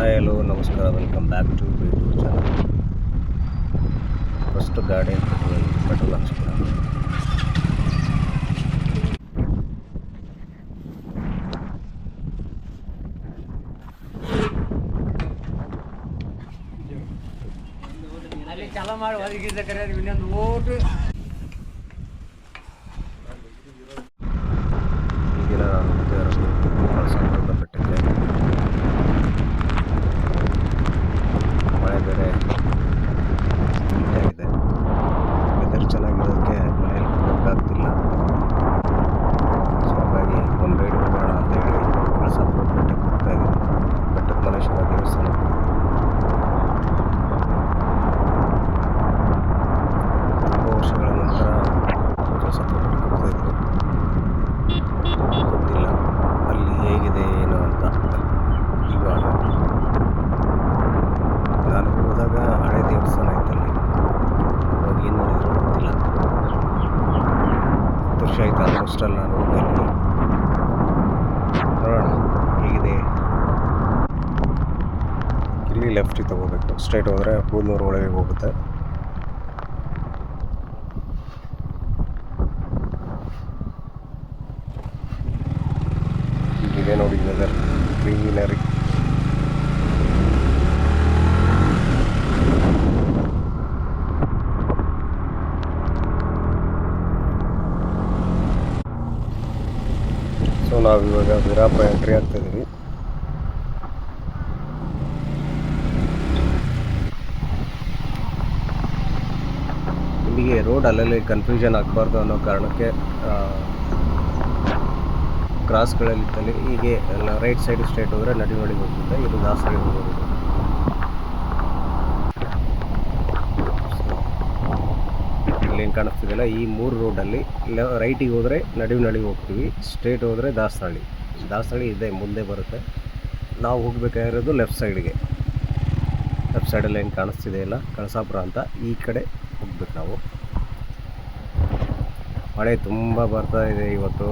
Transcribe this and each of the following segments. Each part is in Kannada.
ಹಾಯ್ ಹಲೋ ನಮಸ್ಕಾರ welcome back to YouTube channel first ಗಾಡಿ ಪೆಟ್ರೋಲ್ ಪೆಟ್ರೋಲ್ ಚಾಲ ಮಾಡಿ ಒದಗಿದ್ದ ಕರೆ ಇನ್ನೊಂದು ಓಟು ಈಗಿನ ಹೋಗ್ತಾ ಇರೋದು ಕಳಸಂದ್ರದ ಬೆಟ್ಟಕ್ಕೆ ಮಳೆ ಬೇರೆ ನೀಟಾಗಿದೆ ವೆದರ್ ಚೆನ್ನಾಗಿರೋದಕ್ಕೆ ಮನೆಯಲ್ಲಿ ಹೋಗೋಕ್ಕಾಗ್ತಿಲ್ಲ ಸೊ ಹಾಗಾಗಿ ಒಂದು ರೈಡ್ ಹೋಗೋಣ ಅಂತ ಹೇಳಿ ಕಳಸಾಪುರ ಬೆಟ್ಟಕ್ಕೆ ಹೋಗ್ತಾ ಇದ್ದೀನಿ ಬೆಟ್ಟದ ಮಲ್ಲೇಶ್ವರ ದೇವಸ್ಥಾನ ತುಂಬ ವರ್ಷಗಳ ನಂತರ ಕಳಸಾಪುರ ಬೆಟ್ಟಕ್ಕೆ ಹೋಗ್ತಾ ಇದ್ದೀನಿ ಗೊತ್ತಿಲ್ಲ ಅಲ್ಲಿ ಹೇಗಿದೆ ಏನು ಅಂತ ಇವಾಗ ನಾನು ಹೋದಾಗ ಹಳೆ ದೇವಸ್ಥಾನ ಇತ್ತಲ್ಲಿ ಅವಾಗ ಏನು ಮಾಡಿದ್ರು ಗೊತ್ತಿಲ್ಲ ಹತ್ತು ವರ್ಷ ಆಯ್ತು ಆಲ್ಮೋಸ್ಟ್ ಅಲ್ಲಿ ನಾನು ಹೋಗಿ ಅಲ್ಲಿ ನೋಡೋಣ ಹೇಗಿದೆ ಇಲ್ಲಿ ಲೆಫ್ಟಿಗೆ ತಗೋಬೇಕು. ಸ್ಟ್ರೈಟ್ ಹೋದರೆ ಬೂದ್ನೂರು ಒಳಗೆ ಹೋಗುತ್ತೆ. ಇದೆ ನೋಡಿ ವೆದರ್ ಗ್ರೀನರಿ ಸೊ ನಾವು ಇವಾಗ ವೀರಾಪ ಎಂಟ್ರಿ ಆಗ್ತಾ ರೋಡ್ ಅಲ್ಲಲ್ಲಿ ಕನ್ಫ್ಯೂಷನ್ ಆಗಬಾರ್ದು ಅನ್ನೋ ಕಾರಣಕ್ಕೆ ಕ್ರಾಸ್ಗಳಲ್ಲಿ ಕ್ರಾಸ್ಗಳಲ್ಲಿದ್ದಲ್ಲಿ ಹೀಗೆ ಎಲ್ಲ ರೈಟ್ ಸೈಡ್ ಸ್ಟ್ರೇಟ್ ಹೋದರೆ ನಡಿ ನೋಡಿ ಹೋಗುತ್ತೆ, ಇದು ದಾಸರಿ ಹೋಗೋದು ಏನು ಕಾಣಿಸ್ತಿದೆಯಲ್ಲ ಈ ಮೂರು ರೋಡಲ್ಲಿ ರೈಟಿಗೆ ಹೋದರೆ ನಡಿವು ನಡಿ ಹೋಗ್ತೀವಿ ಸ್ಟ್ರೇಟ್ ಹೋದರೆ ದಾಸರಳ್ಳಿ ದಾಸರಳ್ಳಿ ಇದೆ, ಮುಂದೆ ಬರುತ್ತೆ. ನಾವು ಹೋಗಬೇಕಾಗಿರೋದು ಲೆಫ್ಟ್ ಸೈಡ್ಗೆ ಲೆಫ್ಟ್ ಸೈಡಲ್ಲಿ ಏನು ಕಾಣಿಸ್ತಿದೆ ಇಲ್ಲ ಕಳಸಾಪುರ ಅಂತ, ಈ ಕಡೆ ಹೋಗ್ಬೇಕು ನಾವು. ಮಳೆ ತುಂಬ ಬರ್ತಾ ಇದೆ ಇವತ್ತು.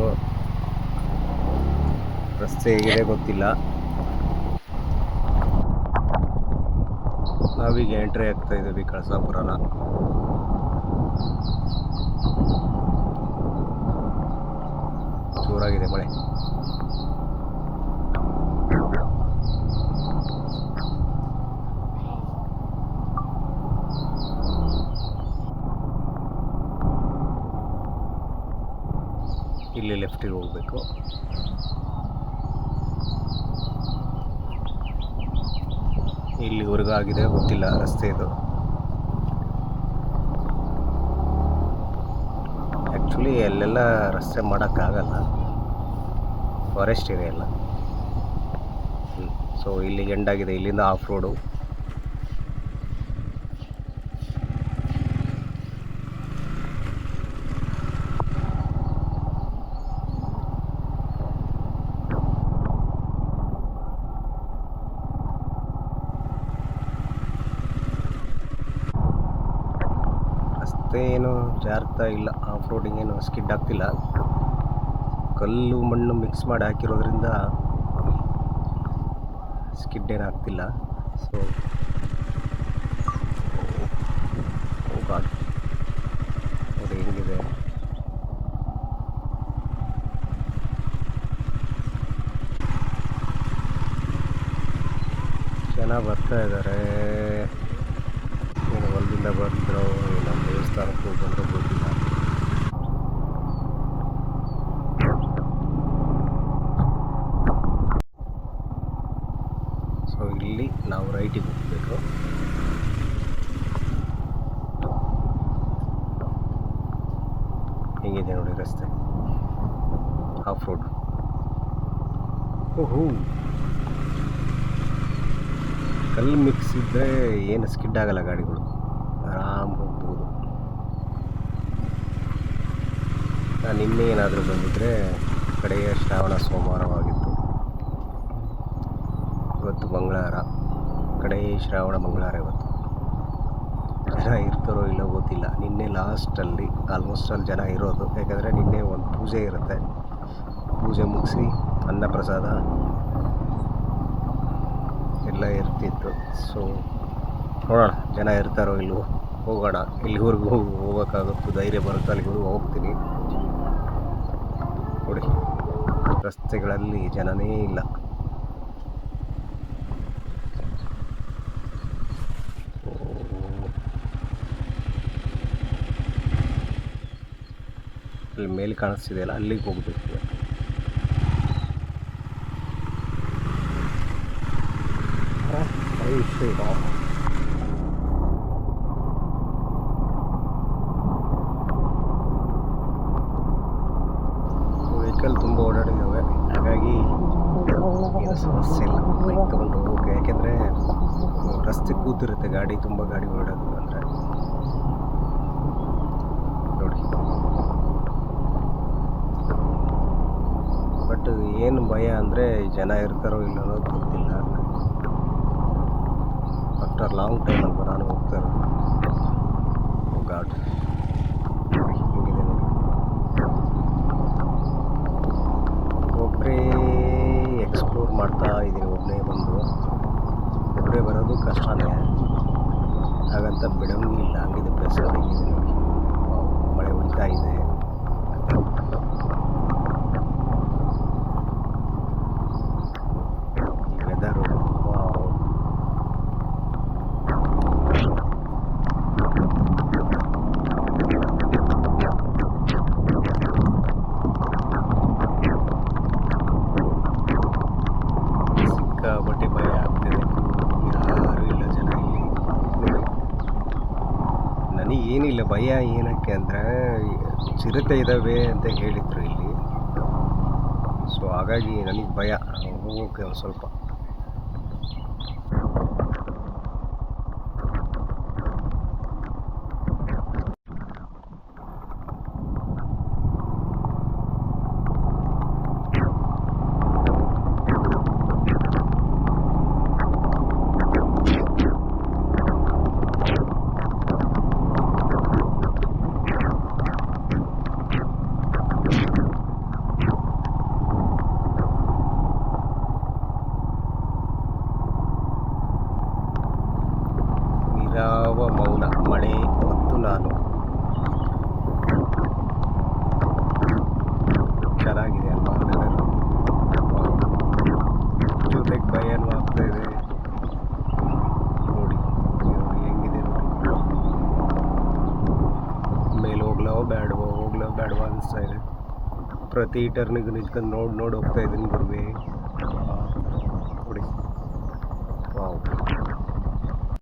ರಸ್ತೆ ಹೇಗಿದೆ ಗೊತ್ತಿಲ್ಲ. ನಾವೀಗ ಎಂಟ್ರಿ ಆಗ್ತಾ ಇದ್ದೀವಿ ಕಳಸಾಪುರನ. ಜೋರಾಗಿದೆ ಮಳೆ. ಇಲ್ಲಿ ಲೆಫ್ಟಿಗೆ ಹೋಗಬೇಕು. ಇಲ್ಲಿ ಆಗಿದೆ ಗೊತ್ತಿಲ್ಲ, ರಸ್ತೆ ಇದು. ಆ್ಯಕ್ಚುಲಿ ಅಲ್ಲೆಲ್ಲ ರಸ್ತೆ ಮಾಡೋಕ್ಕಾಗಲ್ಲ. ಫಾರೆಸ್ಟ್ ಏರಿಯಲ್ಲ ಸೊ ಇಲ್ಲಿಗೆ ಎಂಡ್ ಆಗಿದೆ. ಇಲ್ಲಿಂದ ಆಫ್ ರೋಡು ರಸ್ತೆ ಏನು ಜಾರ್ತಾ ಇಲ್ಲ ಆಫ್ ರೋಡಿಂಗ್ ಏನು ಸ್ಕಿಡ್ ಆಗ್ತಿಲ್ಲ. ಕಲ್ಲು ಮಣ್ಣು ಮಿಕ್ಸ್ ಮಾಡಿ ಹಾಕಿರೋದ್ರಿಂದ ಸ್ಕಿಡ್ ಏನು ಆಗ್ತಿಲ್ಲ. ಸೊ ಬರ್ತಾ ಇದ್ದಾರೆ ಏನು ಬರ್ತಿರೋ ನಮ್ಮ ದೇವಸ್ಥಾನಕ್ಕೆ ಹೋಗ್ಬಂದ್ರೆ ಗೊತ್ತಿಲ್ಲ. ಸೊ ಇಲ್ಲಿ ನಾವು ರೈಟಿಗೆ ಹೋಗ್ಬೇಕು. ಹೇಗಿದೆ ನೋಡಿ ರಸ್ತೆ? ಆಫ್ ರೋಡ್ ಓಹೋ! ಕಲ್ಲು ಮಿಕ್ಸ್ ಇದ್ದರೆ ಏನು ಸ್ಕಿಡ್ ಆಗಲ್ಲ ಗಾಡಿಗಳು. ಆರಾಮ್ ಹೋಗ್ಬೋದು ನಾನು ನಿನ್ನೆ ಏನಾದರೂ ಬಂದಿದ್ದರೆ ಕಡೆಯ ಶ್ರಾವಣ ಸೋಮವಾರವಾಗಿತ್ತು. ಇವತ್ತು ಮಂಗಳವಾರ ಕಡೆಯ ಶ್ರಾವಣ ಮಂಗಳವಾರ ಇವತ್ತು. ಜನ ಇರ್ತಾರೋ ಇಲ್ಲೋ ಗೊತ್ತಿಲ್ಲ. ನಿನ್ನೆ ಲಾಸ್ಟಲ್ಲಿ ಆಲ್ಮೋಸ್ಟ್ ಅಲ್ಲಿ ಜನ ಇರೋದು. ಯಾಕಂದರೆ ನಿನ್ನೆ ಒಂದು ಪೂಜೆ ಇರುತ್ತೆ. ಪೂಜೆ ಮುಗಿಸಿ ಅನ್ನಪ್ರಸಾದ ಎಲ್ಲ ಇರ್ತಿತ್ತು. ಸೊ ನೋಡೋಣ, ಜನ ಇರ್ತಾರೋ ಇಲ್ವೋ. ಹೋಗೋಣ. ಇಲ್ಲಿವರೆಗೂ ಹೋಗಿ ಹೋಗೋಕ್ಕಾಗುತ್ತೋ ಧೈರ್ಯ ಬರುತ್ತೆ? ಅಲ್ಲಿವರೆಗೂ ಹೋಗ್ತೀನಿ. ನೋಡಿ. ರಸ್ತೆಗಳಲ್ಲಿ ಜನನೇ ಇಲ್ಲ. ಅಲ್ಲಿ ಮೇಲೆ ಕಾಣಿಸ್ತಿದೆಯಲ್ಲ ಅಲ್ಲಿಗೆ ಹೋಗ್ಬೇಕು. ಈಗ. ಐಶ್ವರ್ಯ. ವೆಹಿಕಲ್ ತುಂಬ ಓಡಾಡಿದ್ದಾವೆ ಹಾಗಾಗಿ ಏನು ಸಮಸ್ಯೆ ಇಲ್ಲ ಬೈಕ್ ತೊಗೊಂಡು ಹೋಗೋಕೆ ಯಾಕೆಂದರೆ ರಸ್ತೆ ಕೂತಿರುತ್ತೆ ಗಾಡಿ, ತುಂಬ ಗಾಡಿ ಓಡೋದು ಅಂದರೆ. ನೋಡಿ. ಬಟ್ ಏನು ಭಯ ಅಂದರೆ ಜನ ಇರ್ತಾರೋ ಇಲ್ಲ ಗೊತ್ತಿಲ್ಲ. ಆಫ್ಟರ್ ಲಾಂಗ್ ಟೈಮ್ ಅಲ್ವಾ ನಾನು ಹೋಗ್ತಾ ಗಾಡ್ ಹಿಂಗಿದೆ ಒಬ್ಬರೇ ಎಕ್ಸ್ಪ್ಲೋರ್ ಮಾಡ್ತಾ ಇದ್ದೀನಿ ಒಬ್ಬನೇ ಬಂದು. ಒಬ್ಬರೇ ಬರೋದು ಕಷ್ಟನೇ ಹಾಗಂತ ಬಿಡಂಗಿ ಇಲ್ಲ. ಹಂಗಿದೆ ಹೆಂಗಿದೆ ಮಳೆ ಉಂಟಾಗಿದೆ ಇದೆ ವೆದರು ವಾವ್ ಸಿಕ್ಕಾಪಟ್ಟೆ ಭಯ ಆಗ್ತಿದೆ ಯಾರೂ ಇಲ್ಲ ಜನ ಇಲ್ಲಿ ನೋಡಿ ನನಗೇನಿಲ್ಲ ಭಯ ಏನಕ್ಕೆ ಅಂದರೆ, ಚಿರತೆ ಇದ್ದಾವೆ ಅಂತ ಹೇಳಿದರು ಇಲ್ಲಿ. ಸೊ ಹಾಗಾಗಿ ನನಗೆ ಭಯ. ಹೋಗೋಕೆ ಒಂದು ಸ್ವಲ್ಪ. ನಿರಾವ ಮೌನ ಮಳೆ ಮತ್ತು ನಾನು. ಚೆನ್ನಾಗಿದೆ ಅಲ್ವಾ ಜೊತೆಗೆ ಭಯನೂ ಆಗ್ತಾ ಇದೆ. ನೋಡಿ ನೋಡಿ ಹೆಂಗಿದೆ ನೋಡಿ. ಮೇಲೆ ಹೋಗ್ಲೋ ಬೇಡವೋ ಹೋಗ್ಲೋ ಬೇಡವೋ ಅನಿಸ್ತಾ ಇದೆ. ಪ್ರತಿ ಟರ್ನಿಗೂ ನಿಂತ್ಕೊಂಡು ನೋಡಿ ನೋಡಿ ಹೋಗ್ತಾ ಇದ್ದೀನಿ ಗುರುವೆ. ನೋಡಿ. ವಾವ್.